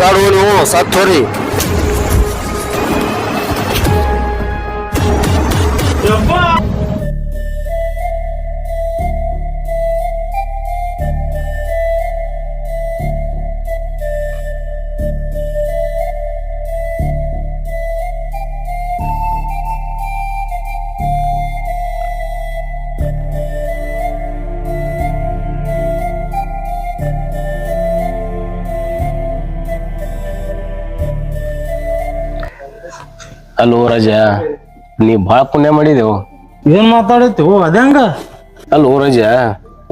ಬ್ಯಾಡ ನೀವು ಸತ್ ಅಲ್ಲೋ ರಾಜ. ನೀ ಬಾಳ ಪುಣ್ಯ ಮಾಡಿದೆವು. ಏನ್ ಮಾತಾಡತ್ತಿ ಅದಂಗ ಅಲ್ಲೋ ರಾಜ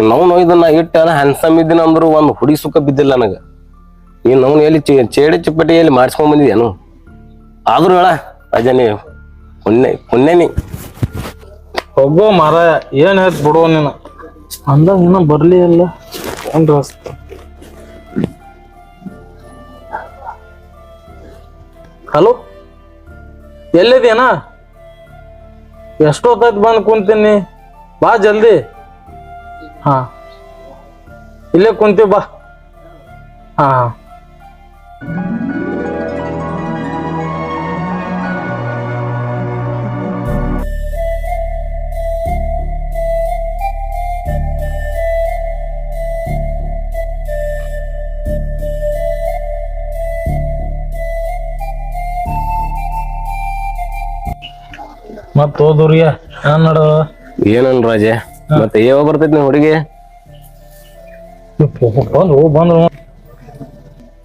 ನಾವು ಇದನ್ನ ಇಟ್ಟ ಹ್ಯಾನ್ಸಮ್ ಇದ್ದೀನ ಅಂದ್ರು ಒಂದು ಹುಡಿ ಸುಖ ಬಿದ್ದಿಲ್ಲ ನನಗ. ಈ ನಾವು ಎಲ್ಲಿ ಚೇ- ಚೇಡೆ ಚಿಪ್ಪಟಿ ಎಲ್ಲಿ ಮಾಡಿಸ್ಕೊಂಡ್ ಬಂದಿದ್ಯಾನು? ಆದ್ರೂ ಹೇಳ ರಾಜ ನೀ ಪುಣ್ಯ ಪುಣ್ಯನಿ ಹೋಗೋ ಮಾರ ಏನ್ ಹೇಳ್ತ ಬಿಡುವ ನೀನು. ಅಂದಾಗ ಇನ್ನ ಬರ್ಲಿ ಅಲ್ಲ ಏನ್ ರಸ್ತ? ಹಲೋ? ಎಲ್ಲಿದ್ಯಾನ ಎಷ್ಟೊತ್ತಾಯ್ತು ಬಂದು ಕುಂತೀನಿ. ಬಾ ಜಲ್ದಿ. ಹಾ. ಇಲ್ಲೇ ಕುಂತೀವಿ ಬಾ. ಹಾ. ಮತ್ ಹೋದ್ರಿಯ ಏನ್ ನಡ. ಏನನ್ ರಾಜ? ಮತ್ತೆ ಯಾವಾಗ ಬರ್ತೈತಿ ನಿಮ್ ಹುಡುಗಿ? ಬಂದ್ರು ಬಂದ್ರು.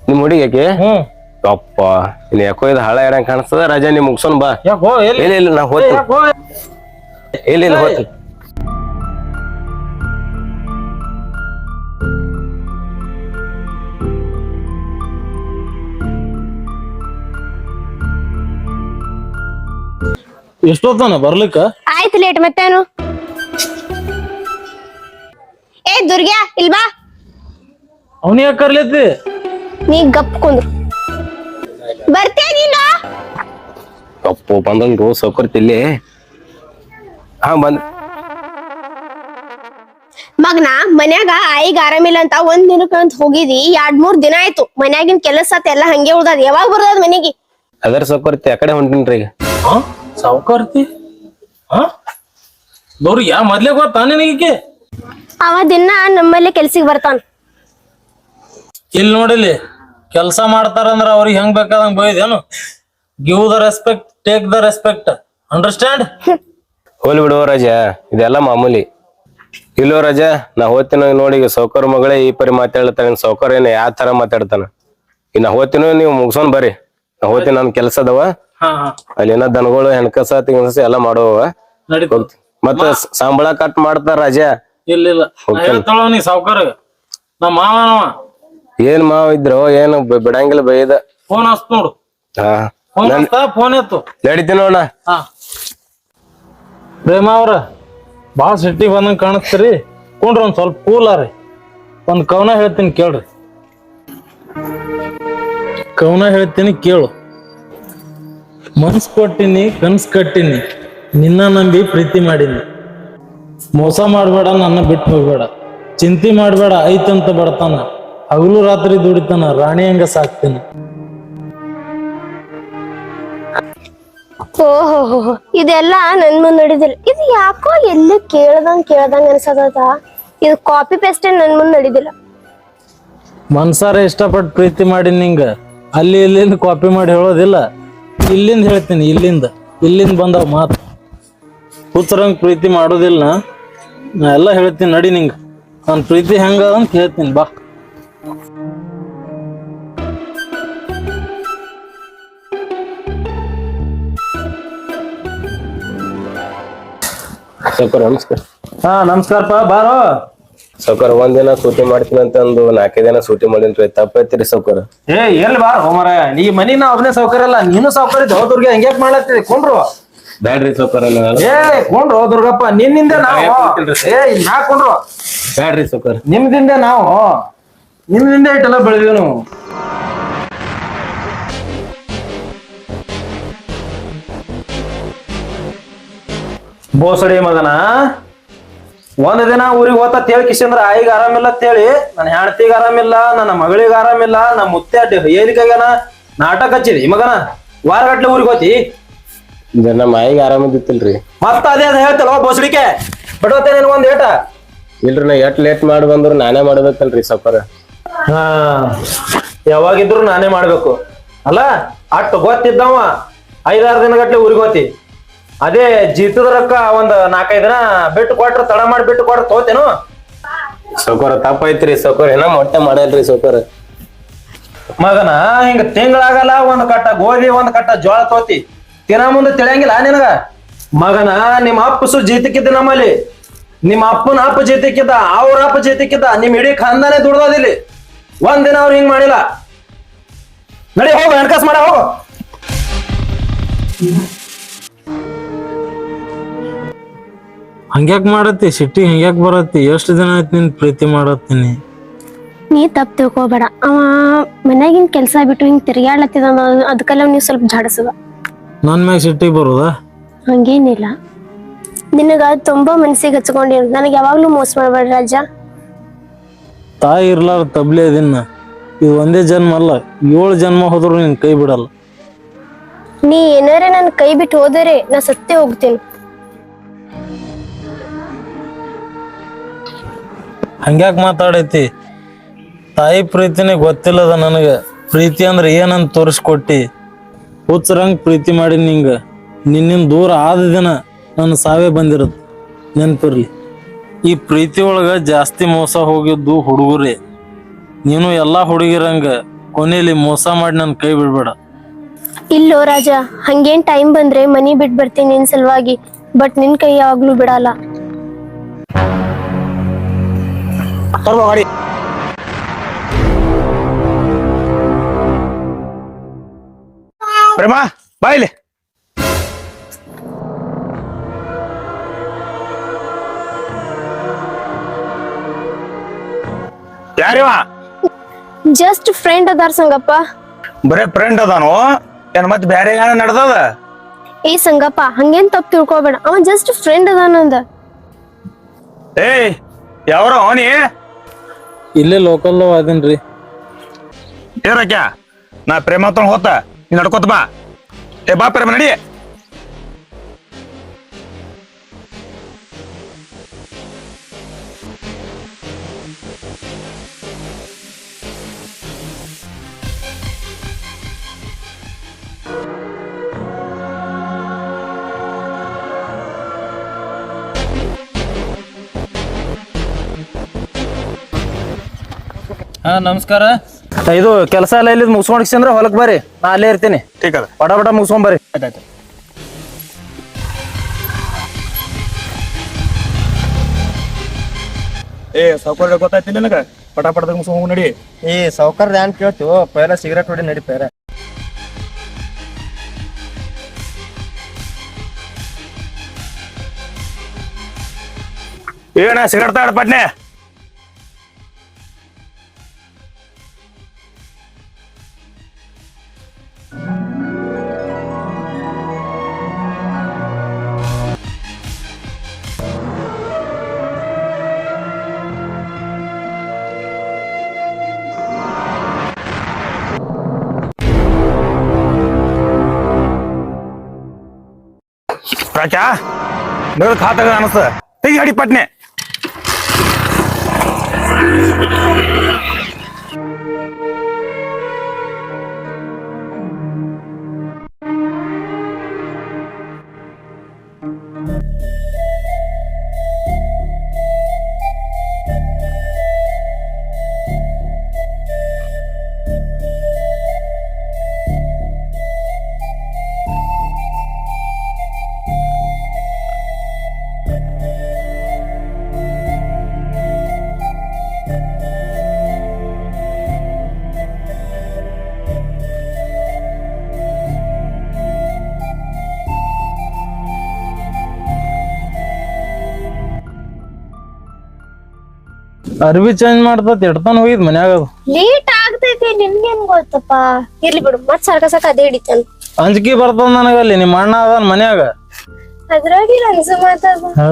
ನಿಮ್ ಹುಡುಗಿ ಯಾಕೆ? ಹ್ಮ್. ಅಪ್ಪ ಇನ್ ಯಾಕೋ ಇದು ಹಳೆ ಇಡಂಗ್ ಕಾಣಿಸ್ತದ ರಾಜ? ನೀ ಮುಗ್ಸೋನ್ ಬಾ. ಯಾಕೋ ಎಲ್ಲಿ? ಇಲ್ಲ ಇಲ್ಲ ನಾ ಹೋಗ್ತೀನಿ. ಇಲ್ಲ ಇಲ್ಲ ಹೋಗ್ತೀನಿ? ಎಷ್ಟೊತ್ತಾನ ಬರ್ಲಿಕ್ಕ? ಆಯ್ತು ಲೇಟ್ ಮತ್ತೇನು? ಏ ದುರ್ಗ್ಯಾ ಇಲ್ವಾ ಅವನಿ ಯಾಕೆ ಕರ್ಲೈತಿ? ನೀ ಗಪ್ ಕುಂದ್ರು. ಬರ್ತೇ ನೀನು? ಅಪ್ಪು ಬಂದಂಗ್ ರೋಸ್ ಸೌಕರ್ತಿಲ್ಲಿ ಹಾ ಬಂದ್. ಮಗ್ನ ಮನ್ಯಾಗ ಆಯಿಗ್ ಆರಾಮಿಲ್ಲ ಅಂತ ಒಂದ್ ದಿನಕ್ಕ ಅಂತ ಹೋಗಿದಿ ಎರಡ್ ಮೂರ್ ದಿನ ಆಯ್ತು. ಮನ್ಯಾಗಿನ್ ಕೆಲಸ ಎಲ್ಲಾ ಹಂಗೆ ಉಳ್ದದ. ಯಾವಾಗ ಬರ್ತದ ಮನೆಗೆ? ಅದರ ಸೌಕರ್ತಿ ಆ ಕಡೆ ಹೊಂಟಿನ್ರಿ ಈಗ. ಹಾ ಸಾವುಕಾರ್ತಿ? ಹಾ ಯಾವ ಯಾ ಮೊದ್ಲೇ ಗೊತ್ತಾ ನಿನಗೆ ಅವ ದಿನ ನಮ್ಮಲ್ಲಿ ಕೆಲ್ಸಿಗೆ ಬರ್ತಾನ. ಇಲ್ಲಿ ನೋಡಿಲಿ ಕೆಲಸ ಮಾಡ್ತಾರಂದ್ರ ಅವ್ರಿಗೆ ಹೆಂಗ್ ಬೇಕಾದಂಗ್ ಬೈದೇನು? Give the respect take the respect understand ಹೋಲಿ ಬಿಡುವ ರಾಜ ಇದೆಲ್ಲ ಮಾಮೂಲಿ. ಇಲ್ಲೋ ರಾಜ ನಾ ಹೋತಿನ ನೋಡಿ ಈಗ ಸೌಕರ್ ಮಗಳೇ ಈ ಪರಿ ಮಾತಾಡ್ತಾನೆ ಸೌಕರ್ ಏನ ಯಾವ ತರ ಮಾತಾಡ್ತಾನ? ಇನ್ನ ನಾ ಹೋಗ್ತೀನೋ ನೀವು ಮುಗಿಸೋನ್ ಬರ್ರಿ. ನಾ ಹೋಗ್ತೀನಿ ನನ್ ಕೆಲ್ಸ ಅದಾವ ಹಾ ಹಾ. ಅಲ್ಲಿ ಏನೋ ದನಗಳು ಹೆಣ್ಕಸ ತಿಂಗಸ ಎಲ್ಲ ಮಾಡುವ ಮತ್ತ ಸಂಬಳ ಕಟ್ ಮಾಡ್ತಾರ ರಜಾ. ಇಲ್ಲ ಇಲ್ಲ. ಸಾವುಕಾರ. ನಮ್ಮ ಮಾವ ಏನ್ ಮಾವ ಇದ್ರು ಏನ್ ಬಿಡಂಗಿಲ್ಲ ಬೈದ. ಫೋನ್ ಹಚ್ತ ನೋಡು. ಹಾ. ಫೋನ್ ಎತ್ತು. ನಡೀತೀನಿ ನೋಡ ಪ್ರೇಮ ಅವ್ರ ಬಾ ಸಿಟ್ಟಿಗೆ ಬಂದಂಗ ಕಾಣಿಸ್ತೀರಿ. ಕುಂಡ್ರಿ ಒಂದ್ ಸ್ವಲ್ಪ ಕೂಲಾರಿ ಒಂದ್ ಕವನ ಹೇಳ್ತೀನಿ ಕೇಳ್ರಿ. ಕವನ ಹೇಳ್ತೀನಿ ಕೇಳು. ಮನ್ಸ್ ಕೊಟ್ಟಿನಿ ಕನ್ಸ್ ಕಟ್ಟಿನಿ ನಿನ್ನ ನಂಬಿ ಪ್ರೀತಿ ಮಾಡೀನಿ. ಮೋಸ ಮಾಡಬೇಡ ನನ್ನ ಬಿಟ್ಟು ಹೋಗ್ಬೇಡ. ಚಿಂತೆ ಮಾಡಬೇಡ ಐತಂತ ಬಡತಾನ. ಹಗಲು ರಾತ್ರಿ ದುಡಿತಾನ ರಾಣಿ ಹಂಗ ಸಾಕ್ತೀನಿ. ಓಹೋ ಇದೆಲ್ಲ ನನ್ ಮುಂದೆ ನಡಿದಿಲ್ಲ ಇದು ಯಾಕೋ ಎಲ್ಲಿ ಕೇಳ್ದಂಗ್ ಕೇಳ್ದಂಗ್ ಅನ್ಸದ ಇದು ಕಾಪಿ ಪೇಸ್ಟ್ ನನ್ ಮುಂದೆ ನಡಿದಿಲ್ಲ ಮನ್ಸಾರ ಇಷ್ಟಪಟ್ಟು ಪ್ರೀತಿ ಮಾಡಿ ನಿಂಗ. ಅಲ್ಲಿ ಇಲ್ಲಿಂದ ಕಾಪಿ ಮಾಡಿ ಹೇಳೋದಿಲ್ಲ. ಇಲ್ಲಿಂದ ಹೇಳ್ತೀನಿ ಇಲ್ಲಿಂದ. ಇಲ್ಲಿಂದ ಬಂದವ ಮಾತು. ಹುಚ್ಚರಂಗ್ ಪ್ರೀತಿ ಮಾಡೋದಿಲ್ಲ. ನಾ. ಎಲ್ಲ ಹೇಳ್ತೀನಿ ನಡಿ ನಿಂಗ. ನನ್ನ ಪ್ರೀತಿ ಹೆಂಗ ಅಂತ ಹೇಳ್ತೀನಿ ಬಾ. ಸೌಕರ್ ನಮಸ್ಕಾರ. ಹಾ ನಮಸ್ಕಾರಪ್ಪ ಬಾರೋ. ಸೌಕರ್ ಒಂದಿನ ಸೂಟಿ ಮಾಡ್ತೀನಿ ಅಂತಂದು ನಾಲ್ಕೈದು ದಿನ ಸೂಟಿ ಮಾಡಿನ್ರಿ ತಪ್ಪೈತಿರಿ ಸೌಕರ್ ಏ ಎಲ್ಲಿ ಬಾರ ಹೋಮರ ನೀ ಮನಿ ನಾ ಒಬ್ನೇ ಸೌಕರ್ಯ ಅಲ್ಲ ನೀನು ಸೌಕರ್ಯ ಇದ್ದ ದುರ್ಗ ಹಂಗೆ ಮಾಡ್ಲತ್ತಿ ಕೊಂಡ್ರು. ಬ್ಯಾಡ್ರಿ ಸೌಕರ್ ಏ ಕೊಂಡ್ರು ದುರ್ಗಪ್ಪ ನಿನ್ನಿಂದ ನಾವು ಏ ನಾ ಕೊಂಡ್ರು. ಬ್ಯಾಡ್ರಿ ಸೌಕರ್ ನಿಮ್ದಿಂದ ನಾವು. ನಿಮ್ದಿಂದ ಇಟ್ಟೆಲ್ಲ ಬೆಳೆದಿವಿ ನಾವು. ಬೋಸಡಿ ಮಗನ? ಒಂದ್ ದಿನ ಊರಿಗೆ ಹೋತ ತೇಳ್ ಕಿಶಂದ್ರ ಆಯಿಗೆ ಆರಾಮಿಲ್ಲ ತೇಳಿ ನನ್ನ ಹೆಂಡತಿಗೆ ಆರಾಮಿಲ್ಲ ನನ್ನ ಮಗಳಿಗೆ ಆರಾಮಿಲ್ಲ ನಮ್ಮ ಮುತ್ತೆ ಏಲಿಕಾಗ್ಯಾನ ನಾಟಕ ಹಚ್ಚಿದಿ. ಮಗನ ವಾರಗಟ್ಲೆ ಊರಿಗೆ ಹೋತಿ. ಜನ ನಮ್ಮ ಆಯಿಗೆ ಆರಾಮಿದ್ದಿತ್ತಿಲ್ರಿ ಮತ್ತ ಅದೇ ಅದ ಹೇಳ್ತಲ್ಲ ಬೋಸಡಿಕೆ ಬಿಡೋತೆ ನಿನ್ ಒಂದ್ ಏಟ? ಇಲ್ರಿ ನಾ ಎಟ್ ಲೇಟ್ ಮಾಡಿ ಬಂದ್ರು ನಾನೇ ಮಾಡ್ಬೇಕಲ್ರಿ ಸಪರ ಹಾ ಯಾವಾಗಿದ್ರು ನಾನೇ ಮಾಡ್ಬೇಕು. ಅಲ್ಲ ಅಟ್ ಗೊತ್ತಿದ್ದವ ಐದಾರು ದಿನ ಗಟ್ಲೆ ಊರಿಗೆ ಹೋತಿ. ಅದೇ ಜೀತದ ರೊಕ್ಕ ಒಂದ್ ನಾಲ್ಕೈದ್ ದಿನ ಬಿಟ್ಟು ಕೊಟ್ರ, ತಡ ಮಾಡಿ ಬಿಟ್ಟು ಕೊಟ್ರ ತೋತೇನು ಸೌಕರ್ ತಪ್ಪೈತ್ರಿ ಸೌಕರ್ ಏನ ಮೊಟ್ಟೆ ಮಾಡಲ್ರಿ ಸೌಕರ್ ಮಗನ, ಹಿಂಗ ತಿಂಗಳಾಗಲ್ಲ, ಒಂದ್ ಕಟ್ಟ ಗೋಧಿ, ಒಂದ್ ಕಟ್ಟ ಜೋಳ ತೋತಿ ತಿನ್ನ ಮುಂದೆ ತಿಳಿಯಂಗಿಲ್ಲ ನಿನಗ? ಮಗನ, ನಿಮ್ಮ ಅಪ್ಪಸು ಜೀತಕ್ಕಿದ್ದ ನಮ್ಮಲ್ಲಿ. ನಿಮ್ಮ ಅಪ್ಪನ ಅಪ್ಪ ಜೀತಕ್ಕಿದ್ದ, ಅವ್ರ ಅಪ್ಪ ಜೀತಕ್ಕಿದ್ದ ನಿಮ್ ಇಡೀ ಖಾನ್ದಾನೆ ದುಡ್ದೋದಿಲ್ಲಿ ಒಂದ್ ದಿನ ಅವ್ರು ಹಿಂಗ್ ಮಾಡಿಲ್ಲ. ನಡಿ, ಹೋಗು, ಹಣಕಾಸು ಮಾಡ, ಹೋಗು. ಹಂಗ್ಯಾಕ್ ಮಾಡತ್ತಿ? ಸಿಟ್ಟಿ ಹಂಗ್ಯಾಕ್ ಬರತ್ತಿ? ಎಷ್ಟು ದಿನ ಆಯ್ತು ನಿನ್ ಪ್ರೀತಿ ಮಾಡತ್ತೀನಿ? ನೀ ತಪ್ಪು ತಿಳ್ಕೊಬೇಡ. ಅವ ಮನ್ಯಾಗಿನ ಕೆಲಸ ಬಿಟ್ಟು ಹಿಂಗ್ ತಿರ್ಗಾಡ್ಲತ್ತಿದ ಅದಕ್ಕೆಲ್ಲ ನೀವು ಸ್ವಲ್ಪ ಝಾಡಿಸುವ ನನ್ ಮ್ಯಾಗ ಸಿಟ್ಟಿಗೆ ಬರೋದಾ? ಹಂಗೇನಿಲ್ಲ. ನಿನಗ ತುಂಬಾ ಮನಸ್ಸಿಗೆ ಹಚ್ಕೊಂಡಿರ್. ನನಗೆ ಯಾವಾಗ್ಲೂ ಮೋಸ ಮಾಡ್ಬೇಡ ರಾಜ ತಾಯಿ ಇರ್ಲಾರ ತಬ್ಲೆ ದಿನ ಇದು ಒಂದೇ ಜನ್ಮ ಅಲ್ಲ. ಏಳು ಜನ್ಮ ಹೋದ್ರು ನಿನ್ ಕೈ ಬಿಡಲ್ಲ. ನೀ ಏನಾರೇ ನನ್ ಕೈ ಬಿಟ್ಟು ಹೋದರೆ ನಾ ಸತ್ತೇ ಹೋಗ್ತೀನಿ. ಹಂಗ್ಯಾಕ್ ಮಾತಾಡೈತಿ? ತಾಯಿ ಪ್ರೀತಿನೇ ಗೊತ್ತಿಲ್ಲದ ನನಗೆ. ಪ್ರೀತಿ ಅಂದ್ರೆ ಏನಂತ ತೋರಿಸ್ಕೊಟ್ಟಿ? ಹುಚ್ಚರಂಗ್ ಪ್ರೀತಿ ಮಾಡಿ ನಿಂಗ. ನಿನ್ನಿಂದ ದೂರ ಆದ ದಿನ ನನ್ನ ಸಾವೇ ಬಂದಿರುತ್ತೆ ನೆನ್ಪಿರ್ಲಿ. ಈ ಪ್ರೀತಿ ಒಳಗ ಜಾಸ್ತಿ ಮೋಸ ಹೋಗಿದ್ದು ಹುಡುಗರೇ. ನೀನು ಎಲ್ಲಾ ಹುಡುಗಿರಂಗ ಕೊನೆಯಲ್ಲಿ ಮೋಸ ಮಾಡಿ ನನ್ನ ಕೈ ಬಿಡ್ಬೇಡ. ಇಲ್ಲೋ ರಾಜ, ಹಂಗೇನ್ ಟೈಮ್ ಬಂದ್ರೆ ಮನಿ ಬಿಟ್ ಬರ್ತೀನಿ ನಿನ್ ಸಲುವಾಗಿ ಬಟ್ ನಿನ್ ಕೈ ಯಾವಾಗ್ಲೂ ಬಿಡಲ್ಲ. ಪ್ರೇಮ ಬಾಯಿಲಿ ಯಾರಿವ ಜಸ್ಟ್ ಫ್ರೆಂಡ್ ಅದಾರ ಸಂಗಪ್ಪ. ಬರೇ ಫ್ರೆಂಡ್ ಅದಾನು? ಏನ್ ಮತ್ ಬ್ಯಾರೆ ಏನ ನಡ್ದದ? ಏ ಸಂಗಪ್ಪ ಹಂಗೇನ್ ತಪ್ಪು ತಿಳ್ಕೊಬೇಡ. ಅವ ಜಸ್ಟ್ ಫ್ರೆಂಡ್ ಅದಾನಂದ. ಏಯ್ ಯಾವ್ರ ಅವನಿ? ಇಲ್ಲೇ ಲೋಕಲ್ ಅದೀನ್ರಿ. ಏರಕ್ಯ ನಾ ಪ್ರೇಮ ತಗೊಂಡ್ ಹೋತ ನೀ ನಡ್ಕೋತ ಬಾ. ಏ ಬಾ ಪ್ರೇಮ, ನಡಿ. ಹಾ ನಮಸ್ಕಾರ. ಇದು ಕೆಲಸ ಎಲ್ಲ ಇಲ್ಲಿ ಮುಗಿಸ್ಕೊಂಡ್ಸಂದ್ರ ಹೊಲಕ್ ಬರ್ರಿ. ನಾ ಅಲ್ಲೇ ಇರ್ತೀನಿ. ಠೀಕ್ ಅದ ಪಟ ಪಟ ಮುಗಿಸ್ಕೊಂಡ್ ಬರ್ರಿ. ಆಯ್ತಾಯ್ತು. ಏ ಸೌಕರ್ಯ ಗೊತ್ತಾಯ್ತಿಲ್ಲ ನನಗ? ಪಟ ಪಟದಾಗ ಮುಗಿಸ್ಕೊಂಡು ನಡಿ. ಈ ಸೌಕರ್ಯ ಏನ್ ಕೇಳ್ತೀವೋ. ಪೈಲ ಸಿಗರೇಟ್ ಹೊಡಿ ನಡಿ ಪೈರ ಏನ ಸಿಗರೇಟ್ ತಾಡ ಪಟ್ನೆ? ರಾಜಾ ನಗದ ಖಾತಾಗ ಅನಸ್ತ ತೆಗಿ ಹಡಿ ಪಟ್ನೆ. ಅರ್ಬಿ ಚೇಂಜ್ ಮಾಡ್ತತ್ ಎಡ್ತಾನ ಹೋಗಿದ್ ಮನ್ಯಾಗ ಅದು. ಲೇಟ್ ಆಗ್ತೈತಿ ನಿನ್ಗೇನ್ ಗೊತ್ತಪ್ಪ? ಇರ್ಲಿ ಬಿಡು ಮತ್ ಸರ್ಕಸಕ್ ಅದೇ ಹಿಡಿತಾನ ಅಂಜಿಕೆ ಬರ್ತದ ನನಗ ಅಲ್ಲಿ ನಿಮ್ಮ ಅಣ್ಣ ಅದಾನ ಮನ್ಯಾಗ. ಅದ್ರಾಗ ಅನ್ಸ ಮಾತಾಡ ಹಾ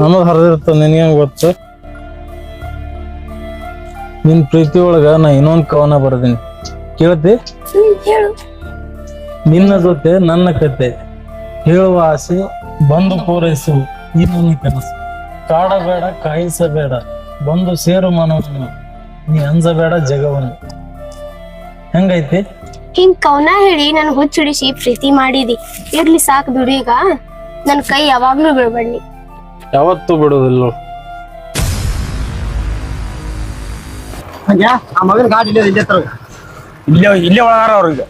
ನಮಗ್ ಹರಿದಿರ್ತದ ನಿನಗೆ ಗೊತ್ತು? ನಿನ್ ಪ್ರೀತಿ ಒಳಗ ನಾ ಇನ್ನೊಂದ್ ಕವನ ಬರ್ದೀನಿ. ಕೇಳ್ತಿ? ಹೇಳು. ನಿನ್ನ ಜೊತೆ ನನ್ನ ಕತೆ ಹೇಳುವ ಆಸೆ ಬಂದು ಪೂರೈಸು ಈ ನನ್ನ ಕನಸು. ಕಾಡಬೇಡ ಕಾಯಿಸಬೇಡ ಬಂದು ಸೇರು ಮನವನ್ನು ನೀ ಅಂಜಬೇಡ ಜಗವನ್ನು ಹೆಂಗೈತಿ? ಹಿಂಗ್ ಕವನ ಹೇಳಿ ನನ್ ಹುಚ್ಚುಡಿಸಿ ಪ್ರೀತಿ ಮಾಡಿದಿ. ಇರ್ಲಿ ಸಾಕ್ ಬಿಡು ಈಗ. ನನ್ ಕೈ ಯಾವಾಗ್ಲೂ ಬಿಡ್ಬೇಡಿ ಯಾವತ್ತೂ ಬಿಡುದಿಲ್ಲ. ಆ ಮಗನ ಗಾಡಿ ಇಲ್ಲೇ ಇಲ್ಲೇ ಇಲ್ಲೇ ಒಳಗಾರ ಅವ್ರಿಗೆ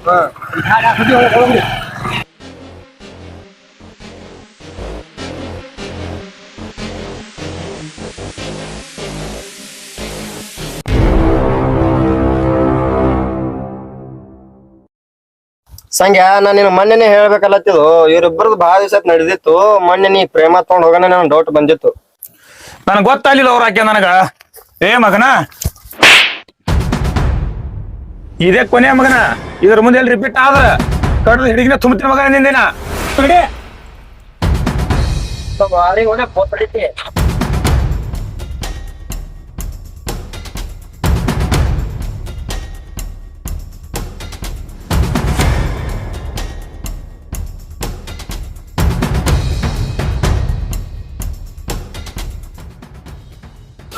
ಸಂಗ್ಯಾ ನಾನು ನಿನ್ನ ಮೊನ್ನೆನೆ ಹೇಳ್ಬೇಕಲ್ಲತ್ತಿದು ಇವರಿಬ್ಬರದ್ದು ಬಹಳ ದಿವಸ ನಡೆದಿತ್ತು ಮೊನ್ನೆ ನೀ ಪ್ರೇಮ ತಗೊಂಡ್ ಹೋಗೋಣ ನನಗೆ ಡೌಟ್ ಬಂದಿತ್ತು. ನನಗೆ ಗೊತ್ತಾಗ್ಲಿಲ್ಲ ಅವ್ರ ಆಕೆ ನನಗ. ಏ ಮಗನ? ಇದೇ ಕೊನೆ ಮಗನ. ಇದ್ರ ಮುಂದೆ ಎಲ್ಲಿ ರಿಪೀಟ್ ಆದ್ರ ಕಡ್ದು ಹಿಡಿಗಿನ ತುಂಬ್ತೀನಿ ಮಗನ ನಿಂದಿನ?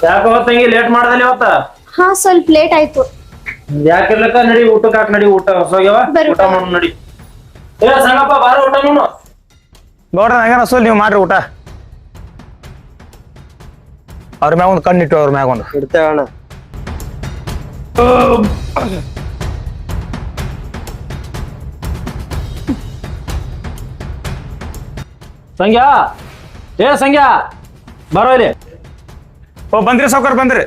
ಯಾಕ ತಂಗಿ ಲೇಟ್ ಮಾಡದಲ್ಲಿ ಇವತ್ತ? ಹಾ ಸ್ವಲ್ಪ ಲೇಟ್ ಆಯ್ತು. ಯಾಕಿರ್ಲಕ್ಕ ನಡಿ ಊಟಕ್ಕೆ ಹಾಕ್ ನಡಿ ಊಟ ಹೊಸೋಗ್ಯವ? ಬರ್ರಿ ಊಟ ಮಾಡು ನಡಿ. ಏ ಸಂಗಪ್ಪ ಬಾರ ಊಟ ನೋಡು ಗೌಡ್ರ ಅಸಲ್ ನೀವು ಮಾಡ್ರಿ ಊಟ. ಅವ್ರ ಮ್ಯಾಗ ಒಂದು ಕಣ್ಣಿಟ್ಟು ಅವ್ರ ಮ್ಯಾಗ ಒಂದು. ಇಡ್ತೇವೆ ಅಣ್ಣ. ಸಂಗ್ಯಾ? ಏ ಸಂಗ್ಯಾ? ಬರೋ ಇಲ್ಲಿ. ಓ ಬಂದ್ರಿ ಸಾವುಕಾರ ಬಂದ್ರಿ.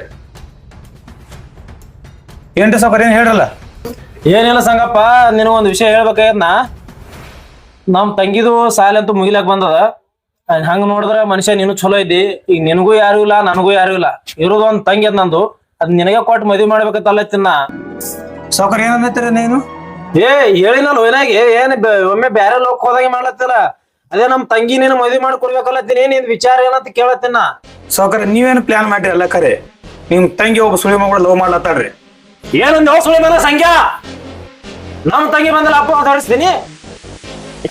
ಏನ್ರಿ ಸಾವುಕಾರ ಏನ್ ಹೇಳ್ರಲ್ಲ? ಏನಿಲ್ಲ ಸಂಗಪ್ಪ ನಿನಗೊಂದು ವಿಷಯ ಹೇಳ್ಬೇಕಾಗ್ಯದ ನಾ ನಮ್ ತಂಗಿದು ಸಾಲ ಅಂತೂ ಮುಗಿಲಾಕ್ ಬಂದದ. ಹಂಗ ನೋಡಿದ್ರ ಮನುಷ್ಯ ನೀನು ಚಲೋ ಇದ್ದಿ. ಈಗ ನಿನಗೂ ಯಾರು ಇಲ್ಲ ನನಗೂ ಯಾರು ಇಲ್ಲ. ಇರೋದು ಒಂದ್ ತಂಗಿ ಅದ್ ನಂದು. ಅದ್ ನಿನಗೆ ಕೊಟ್ಟು ಮದ್ವಿ ಮಾಡ್ಬೇಕಲ್ಲ ತಿನ್ನ ಸಾವ್ಕಾರ ಏನಂದ್ರೆ ನೀನು? ಏ ಹೇಳಿನಲ್ಲ ಏನಾಗಿ ಏನ್ ಒಮ್ಮೆ ಬ್ಯಾರೆ ಲೋಕ ಹೋದಾಗೆ ಮಾಡ್ಲತ್ತಿಲ್ಲ. ಅದೇ ನಮ್ ತಂಗಿ ನೀನು ಮದುವೆ ಮಾಡಿ ಕೊಡ್ಬೇಕಲ್ಲತ್ತೀನಿ ನಿನ್ ವಿಚಾರ ಏನಂತ ಕೇಳತ್ತೀನ ಸೌಕರ್ಯ ನೀವೇನು ಪ್ಲಾನ್ ಮಾಡ್ರಿ ಅಲ್ಲ ಖರೆ ನಿಮ್ ತಂಗಿ ಒಬ್ಬ ಸುಳಿ ಮಗಳು ಲವ್ ಮಾಡ್ಲತ್ತಾಳ್ರಿ. ಏನೊಂದು ಸುಳಿ ಮಗ ಸಂಖ್ಯಾ ನಮ್ ತಂಗಿ ಬಂದಲ್ಲ ಅಪ್ಪ ಮಾತಾಡಿಸ್ತೀನಿ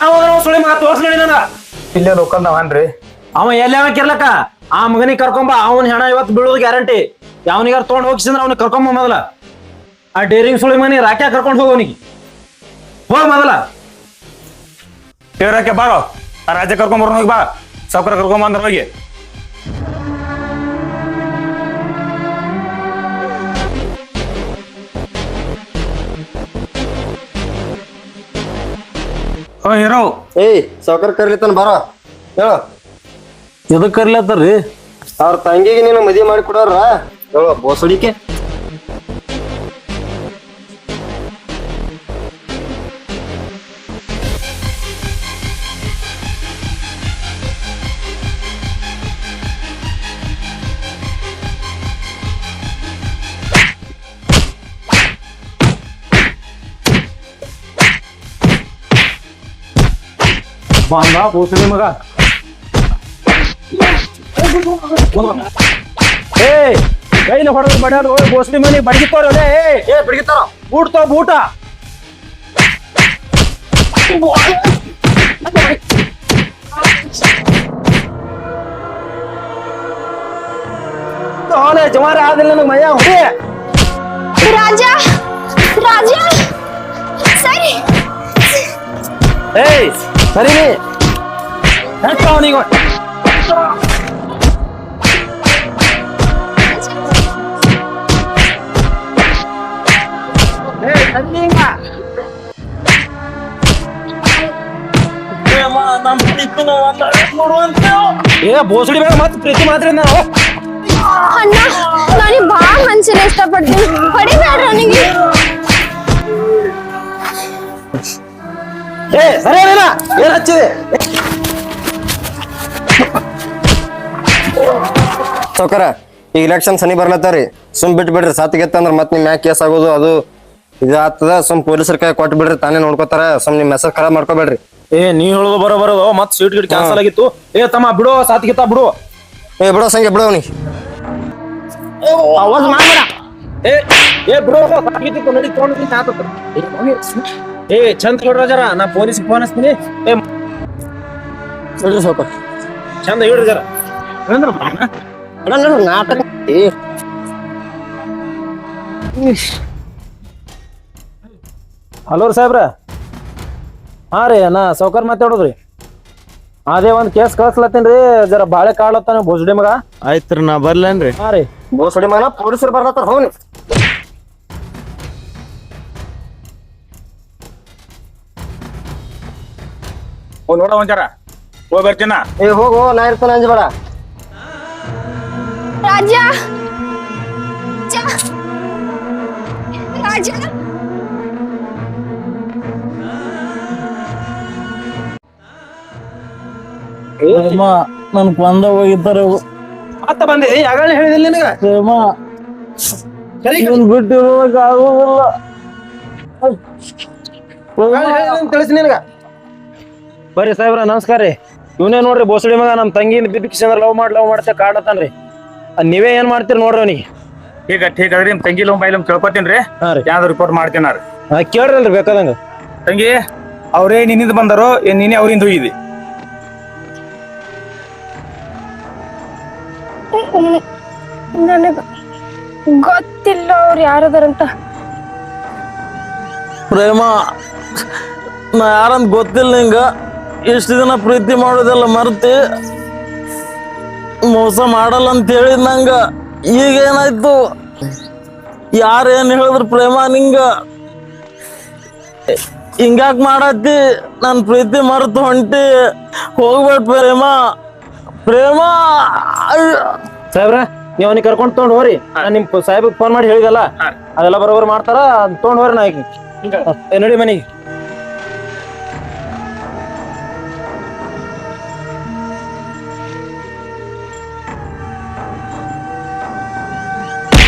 ಯಾವಾಗ ಸುಳಿ ಮಗ ತೋರ್ಸ್ಲಿ ನನ್ನ. ಇಲ್ಲೇ ಲೋಕಲ್ ನಾವನ್ರಿ ಅವ ಎಲ್ಲಿ ಕಿರ್ಲಕ್ಕ ಆ ಮಗನಿಗೆ ಕರ್ಕೊಂಬ ಅವನ ಹೆಣ ಇವತ್ತು ಬೀಳೋದು ಗ್ಯಾರಂಟಿ. ಯಾವನಿಗಾರ ತೊಗೊಂಡ್ ಹೋಗಿಸಿದ್ರ ಅವ್ನಿಗೆ ಕರ್ಕೊಂಬ ಮೊದಲ. ಆ ಡೇರಿಂಗ್ ಸುಳಿ ಮನಿ ರಾಕ್ಯಾ ಕರ್ಕೊಂಡು ಹೋಗೋನಿಗೆ ಹೋಗ ಮೊದಲ. ಇವ್ರಕ್ಕೆ ಬಾರೋ? ಆ ರಾಜ್ಯ ಕರ್ಕೊಂಬರ್ ಹೋಗಿ ಬಾ. ಸೌಕರ್ಯ ಕರ್ಕೊಂಬಂದ್ರ ಹೋಗಿ. ಓ ಹೀರೋ. ಏಯ್ ಸಾವ್ಕಾರ ಕರ್ಲಿತಾನ ಬರೋ. ಹೇಳು. ಎದಕ್ ಕರ್ಲತ್ತಾರ್ರಿ? ಅವ್ರ ತಂಗಿಗೆ ನೀನು ಮದುವೆ ಮಾಡಿ ಕೊಡೋರ ಹೇಳು ಬೋಸಡಿಕೆ. ಬಾಂಧ ಬೋಸಡಿ ಮಗ ಏ ಕೈಲಿ ಹೊಡೆದು ಬಡ್ಯಾಡು ಬೋಸಡಿ ಮನಿ ಬಡಗಿತ್ತವ್ರ ಏ ಬಡಗಿತ್ತಾರ ಬೂಟ್ ತೋ ಬೂಟ ಅವನೇ ಜಮಾರ ಆದಿಲ್ಲ ನನಗೆ ಮಯ್ಯ ಹೊಡಿ ರಾಜ ರಾಜ ಸರಿ ಏಯ್ ಸರಿ ಹೆಂಗ ಅವನಿಗೆ ಏ ಬೋಸಡಿ ಬೇಡ ಮತ್ತೆ ಪ್ರೀತಿ ಮಾತ್ರ ನಾವು ಅಣ್ಣ ನನಗೆ ಬಾಳ ಮನ್ಸಿನ ಇಷ್ಟಪಡ್ತೀನಿ ಹೊಡಿಬೇಡ್ರಿ ಅವನಿಗೆ ಏ ಸರಿ ಅದೇನ ಏನ್ ಹಚ್ಚಿದೆ? ಸಾವ್ಕಾರ ಈಗ ಇಲೆಕ್ಷನ್ ಸನಿ ಬರ್ಲತ್ತಾರಿ ಸುಮ್ ಬಿಟ್ಟು ಬಿಡ್ರಿ ಸಾತಿಗೆತ್ತಂದ್ರ ಮತ್ ನಿಮ್ ಮ್ಯಾಕ್ ಕೇಸ್ ಆಗೋದು ಅದು ಇದಾಗ್ತದ ಸುಮ್ ಪೊಲೀಸರ ಕೈ ಕೊಟ್ಟು ಬಿಡ್ರಿ ತಾನೇ ನೋಡ್ಕೋತಾರ. ಸುಮ್ ನಿಮ್ ಮೆಸೇಜ್ ಖರಾಬ್ ಮಾಡ್ಕೋಬೇಡ್ರಿ. ಏ ನೀ ಹೇಳೋದು ಬರೋ ಬರೋದು ಮತ್ ಸೀಟ್ ಗಿಟ್ ಕ್ಯಾನ್ಸಲ್ ಆಗಿತ್ತು. ಏ ತಮ್ಮ ಬಿಡು ಸಾತಿಗೆತ್ತ ಬಿಡು. ಏ ಬಿಡೋ ಸಂಗೆ ಬಿಡೋ ನೀ ಅವಾಜ್ ಮಾಡ್ಬೇಡ. ಏ ಏ ಬಿಡು ಸಾತ್ಗಿತ್ತಿತ್ತು ನಡಿ ತೊಗೊಂಡು ಸಾತು ಏ ಚಂದ್ ಹೇಳ್ರ ಜರ ನಾ ಪೊಲೀಸ್ ಫೋನ್ ಹಚ್ತೀನಿ. ಏ ಬಿಡು ಸ್ವಲ್ಪ. ಚಂದ ಹೇಳ್ರಿ ಜರ. ನಾಟಕ ಏ ಹಲೋ ರೀ ಸಾಹೇಬ್ರ. ಹಾ ರೀ ನಾ ಸೌಕರ್ ಮಾತಾಡೋದ್ರಿ. ಅದೇ ಒಂದ್ ಕೇಸ್ ಕಳ್ಸ್ಲತ್ತೀನಿ ರೀ ಜರ ಬಾಳೆ ಕಾಡ್ಲತ್ತಾನ ಭೋಸಡಿ ಮಗ. ಆಯ್ತ್ರಿ ನಾ ಬರ್ಲೇನ್ರಿ. ಹಾ ರೀ. ಭೋಸಡಿ ಮಗ ಪೊಲೀಸರು ಬರ್ಲತ್ತಾರ ಹೋಗ್ನಿ. ಹೋಗ್ ನೋಡ ಒಂಚಾರ ಹೋಗಿ ಬರ್ತೀನ? ಏ ಹೋಗು ನಾ ಇರ್ತಾನೆ ಅಂಜಬೇಡ ರಾಜ ಜ. ರಾಜ ಪ್ರೇಮ ನನ್ ಕೊಂದ ಹೋಗಿದ್ದಾರೆ ಮತ್ತ ಬಂದೆ. ಯಾವಾಗ ಹೇಳಿದಿಲ್ಲ ನಿನಗ? ಪ್ರೇಮ ಸರಿ. ನೀನ್ ಬಿಟ್ಟಿರೋದಕ್ಕೆ ಆಗೋದಿಲ್ಲ. ತಿಳಿಸಿ ನಿನಗ. ಬರ್ರಿ ಸಾಹೇಬ್ರ ನಮಸ್ಕಾರ ರೀ. ಇವನೇ ನೋಡ್ರಿ ಬೋಸಡಿ ಮಗ ನಮ್ಮ ತಂಗಿನ ಬಿದ್ದು ಕಿಶಂದ್ರ ಲವ್ ಮಾಡಿ ಲವ್ ಮಾಡ್ತ ಕಾಡತಾನ್ರಿ ಅದ್ ನೀವೇ ಏನ್ ಮಾಡ್ತೀರಿ ನೋಡ್ರಿ ಅವನಿಗೆ? ಈಗ ಠೀಕ್ ಅದ್ರಿ ನಿಮ್ ತಂಗಿ ಲೋಮ್ ಬೈಲಮ್ ಕೇಳ್ಕೊತೀನ್ರಿ ರೀ. ಹಾ ರೀ. ಯಾವ್ದು ರಿಪೋರ್ಟ್ ಮಾಡ್ತೀನಿ ರೀ. ಹಾ ಕೇಳ್ರಲ್ರಿ ಬೇಕಾದಂಗ. ತಂಗಿ ಅವ್ರೇ ನಿನ್ನಿಂದ ಬಂದಾರೋ ಏನ್ ನೀನೇ ಅವ್ರಿಂದ ಹೋಗಿದಿ ನನಗ ಗೊತ್ತಿಲ್ಲ ಅವ್ರು ಯಾರದಾರಂತ ಪ್ರೇಮ ನಾ ಯಾರಂತ ಗೊತ್ತಿಲ್ಲ ನಿಂಗ. ಇಷ್ಟು ದಿನ ಪ್ರೀತಿ ಮಾಡೋದೆಲ್ಲ ಮರ್ತಿ ಮೋಸ ಮಾಡಲ್ಲ ಅಂತ ಹೇಳಿದ್ ನಂಗ ಈಗ ಏನಾಯ್ತು ಯಾರು ಏನ್ ಹೇಳಿದ್ರು ಪ್ರೇಮ ನಿಂಗ? ಹಿಂಗ್ಯಾಕ್ ಮಾಡತ್ತಿ? ನನ್ ಪ್ರೀತಿ ಮರೆತು ಹೊಂಟಿ. ಹೋಗ್ಬೇಡ ಪ್ರೇಮ. ಪ್ರೇಮ. ಸಾಹೇಬ್ರ ನೀವು ಅವನಿಗೆ ಕರ್ಕೊಂಡು ತೊಗೊಂಡು ಹೋರಿ ನಾನು ನಿಮ್ ಸಾಹೇಬ್ ಫೋನ್ ಮಾಡಿ ಹೇಳಿದಲ್ಲ. ಅದೆಲ್ಲ ಬರೋಬರ್ ಮಾಡ್ತಾರ ತೊಗೊಂಡು ಹೋರಿ ನಾ ನಡಿ ಮನೆಗೆ.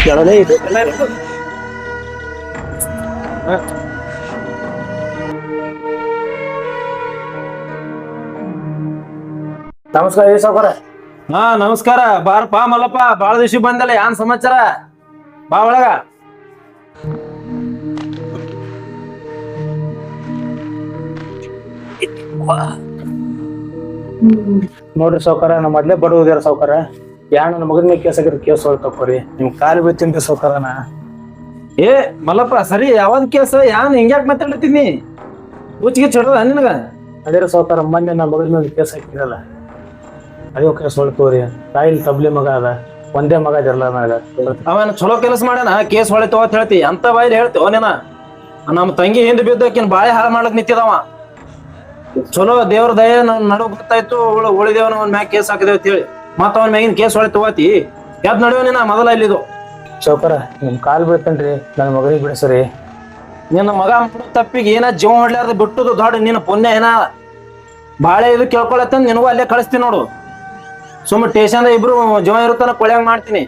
ಕೆಳಗೆ ಇದೆ. ಹಾ. ನಮಸ್ಕಾರ ಏ ಸಾವ್ಕಾರ. ಹಾ ನಮಸ್ಕಾರ. ಬಾರಪ್ಪ ಮಲ್ಲಪ್ಪ ಬಾಳ ದಿವಸ ಬಂದಲ್ಲ ಯಾನ್ ಸಮಾಚಾರ? ಬಾ ಒಳಗ. ನೋಡ್ರಿ ಸಾವುಕಾರ ನಮ್ಮ ಮೊದ್ಲೇ ಬಡವ್ರ ಸಾವ್ಕಾರ. ಯಾ ನನ್ನ ಮಗನ ಮೇಲೆ ಕೇಸ್ ಆಗಿರೋ ಕೇಸ್ ಹೊಳ್ತಪ್ಪ ನಿಮ್ ಕಾಲು ಬೀಳ್ತೀನಿ ಸೌಕರನ ಏ, ಮಲ್ಲಪ್ಪ, ಸರಿ, ಯಾವ್ದ್ ಕೇಸ್? ಯಾನ್ ಹಿಂಗ್ಯಾಕ್ ಮಾತಾಡ್ತೀನಿ ಹುಚ್ಚಿಗೆ ಚಡದ ನಿನಗ? ಅದೇ ಸೌಕರ, ಮೊನ್ನೆ ನನ್ನ ಮಗನ ಮೇಲೆ ಕೇಸ್ ಹಾಕಿರಲ್ಲ ಅದೇ ಕೇಸ್ ಹೊಳ್ತವ್ರಿ ತಾಯಿಲ್ ತಬ್ಲಿ ಮಗ ಅದ. ಒಂದೇ ಮಗ ಅದಿರಲ್ಲ ನನಗ. ಅವನ ಚಲೋ ಕೆಲಸ ಮಾಡ್ಯಾನ, ಕೇಸ್ ಹೊಳಿತವ ಅಂತ ಹೇಳ್ತಿ. ಅಂತ ಬಾಯಿಲಿ ಹೇಳ್ತಿ ನೀನ ನಮ್ಮ ತಂಗಿ ಹಿಂದ್ ಬಿದ್ದಕಿನ್ ಬಾಳೆ ಹಾಳು ಮಾಡಕ್ ನಿಂತಿದವ. ಚಲೋ ದೇವ್ರ ದಯ ನಡು ಗೊತ್ತಾಯ್ತು ಉಳ ಉಳಿದೇವನ, ಅವ್ನ ಮ್ಯಾಗ ಕೇಸ್ ಹಾಕಿದೇವ್ ಅಂತ ಹೇಳಿ ಮತ್ತ ಅವನ ಮ್ಯಾಗಿನ ಕೇಸ್ ಹೊಳಿತವತಿ ಎದ್ ನಡೆಯೋ ನಿನ್ನ ಮೊದಲ ಇಲ್ಲಿದು. ಚೌಕರ ನಿಮ್ ಕಾಲ್ ಬೀಳ್ತೇನ್ರಿ ನನ್ನ ಮಗನಿಗೆ ಬಿಡಿಸ್ರಿ. ನಿನ್ನ ಮಗ ಮಾಡೋ ತಪ್ಪಿಗೆ ಏನ ಜೀವ ಹೊಡ್ಲಾರ್ದ ಬಿಟ್ಟುದು ದೊಡ್ಡ ನಿನ್ನ ಪುಣ್ಯ ಏನ? ಬಾಳೆ ಇದು ಕೇಳ್ಕೊಳತ್ತ ನಿನಗೂ ಅಲ್ಲೇ ಕಳಿಸ್ತೀನಿ ನೋಡು. ಸುಮ್ಮ ಟೇಷನ್ ಇಬ್ರು ಜೀವ ಇರುತ್ತಾನ ಕೊಳ್ಯಾಂಗ್ ಮಾಡ್ತೀನಿ.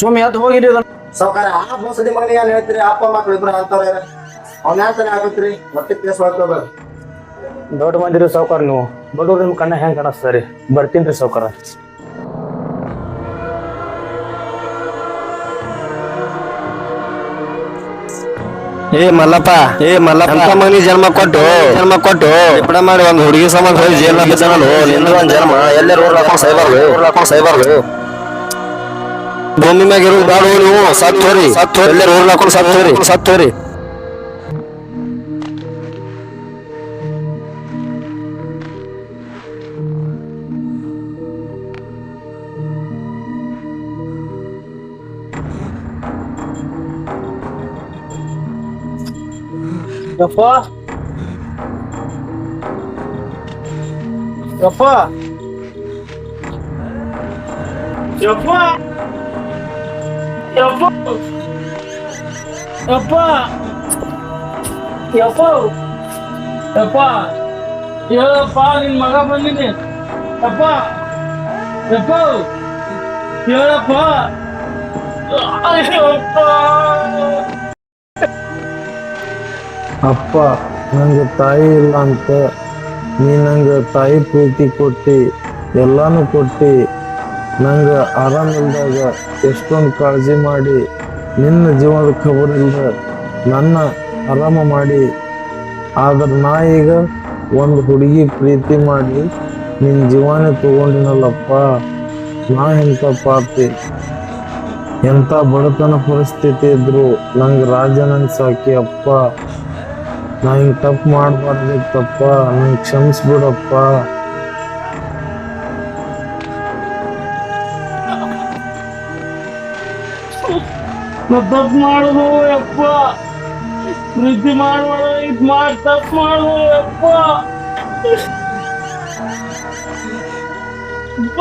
ಸುಮ್ಮ ಎದ್ದು ಹೋಗಿರಿ ಅದನ್ನ ಸಾವ್ಕಾರ ಆ ಮೋಸದಿ ಮಗನಿಗೆ ಏನ್ ಹೇಳ್ತೀರಿ? ಅಪ್ಪ ಮಕ್ಳು ಇಬ್ರು ಅಂತಾರ. ಅವ್ನ ಯಾಕೆ ಆಗುತ್ತೀರಿ? ಮತ್ತೆ ಕೇಸ್ ಮಾಡ್ಕೋಬೇಡ ದೊಡ್ಡ ಮಂದಿರು ಸಾವ್ಕಾರ ನೀವು. ಬಡವ್ರು ನಿಮ್ ಕಣ್ಣ ಹೆಂಗ್ ಕಾಣಿಸ್ತಾರಿ ಬರ್ತೀನ್ರಿ ಸಾವ್ಕಾರ. ಏ ಮಲ್ಲಪ್ಪ ಏ ಮಲ್ಲಪ್ಪ. ಅಂತ ಮಗನಿ ಜನ್ಮ ಕೊಟ್ಟು? ಜನ್ಮ ಕೊಟ್ಟು? ಬಿಡ ಮಾಡಿ ಒಂದು ಹುಡುಗಿ ಸಂಬಂಧ ಹೋಗಿ ಜೇಲ್ ಬಿದ್ದಾನಲ್ಲ? ನಿನ್ನ ಒಂದ್ ಜನ್ಮ ಎಲ್ಲೇ ರೋಡ್ ಹಾಕೊಂಡ್ ಸೈಬಾರ್ದು? ರೋಡ್ ಹಾಕೊಂಡ್ ಸೈಬಾರ್ದು? ಭೂಮಿ ಮ್ಯಾಗ ಇರೋದು ಬಾಳ ನೀವು ಸತ್ತೋರಿ ಸತ್ತೋರಿ ಎಲ್ಲೇ ರೋಡ್ ಹಾಕೊಂಡ್ ಸತ್ತೋರಿ ಸತ್ತೋರಿ ಯಪ್ಪ ಯಪ್ಪ ಯಪ್ಪ ಯಪ್ಪ ಯಪ್ಪ ಯಪ್ಪ ಯಪ್ಪ ಹೇಳಪ್ಪ ನಿನ್ ಮಗ ಬಂದಿನಿ ಯಪ್ಪ ಯಪ್ಪ ಹೇಳಪ್ಪ ಅಯ್ಯಪ್ಪ ಅಪ್ಪ, ನಂಗೆ ತಾಯಿ ಇಲ್ಲ ಅಂತ ನೀ ನಂಗೆ ತಾಯಿ ಪ್ರೀತಿ ಕೊಟ್ಟಿ, ಎಲ್ಲಾನು ಕೊಟ್ಟಿ. ನಂಗೆ ಆರಾಮಿಲ್ದಾಗ ಎಷ್ಟೊಂದು ಕಾಳಜಿ ಮಾಡಿ, ನಿನ್ನ ಜೀವನದ ಖಬರ್ ಇಲ್ದ ನನ್ನ ಆರಾಮ ಮಾಡಿ. ಆದ್ರೆ ನಾ ಈಗ ಒಂದು ಹುಡುಗಿ ಪ್ರೀತಿ ಮಾಡಿ ನಿನ್ನ ಜೀವನ ತಗೊಂಡಿನಲ್ಲಪ್ಪ. ನಾ ಎಂಥ ಪಾಪಿ. ಎಂಥ ಬಡತನ ಪರಿಸ್ಥಿತಿ ಇದ್ರು ನಂಗೆ ರಾಜನನ್ ಸಾಕಿ ಅಪ್ಪ. ನಾ ಹಿಂಗೆ ತಪ್ಪು ಮಾಡಬಾರ್ದಿತ್ತಪ್ಪ ನಂಗೆ ಕ್ಷಮಿಸ್ಬಿಡಪ್ಪ. ನಾ ತಪ್ಪು ಮಾಡುದು ಯಪ್ಪ. ಪ್ರೀತಿ ಮಾಡ್ಬೇಡ ಇದು ಮಾಡಿ, ತಪ್ಪು ಮಾಡುದು ಯಪ್ಪ. ಅಪ್ಪ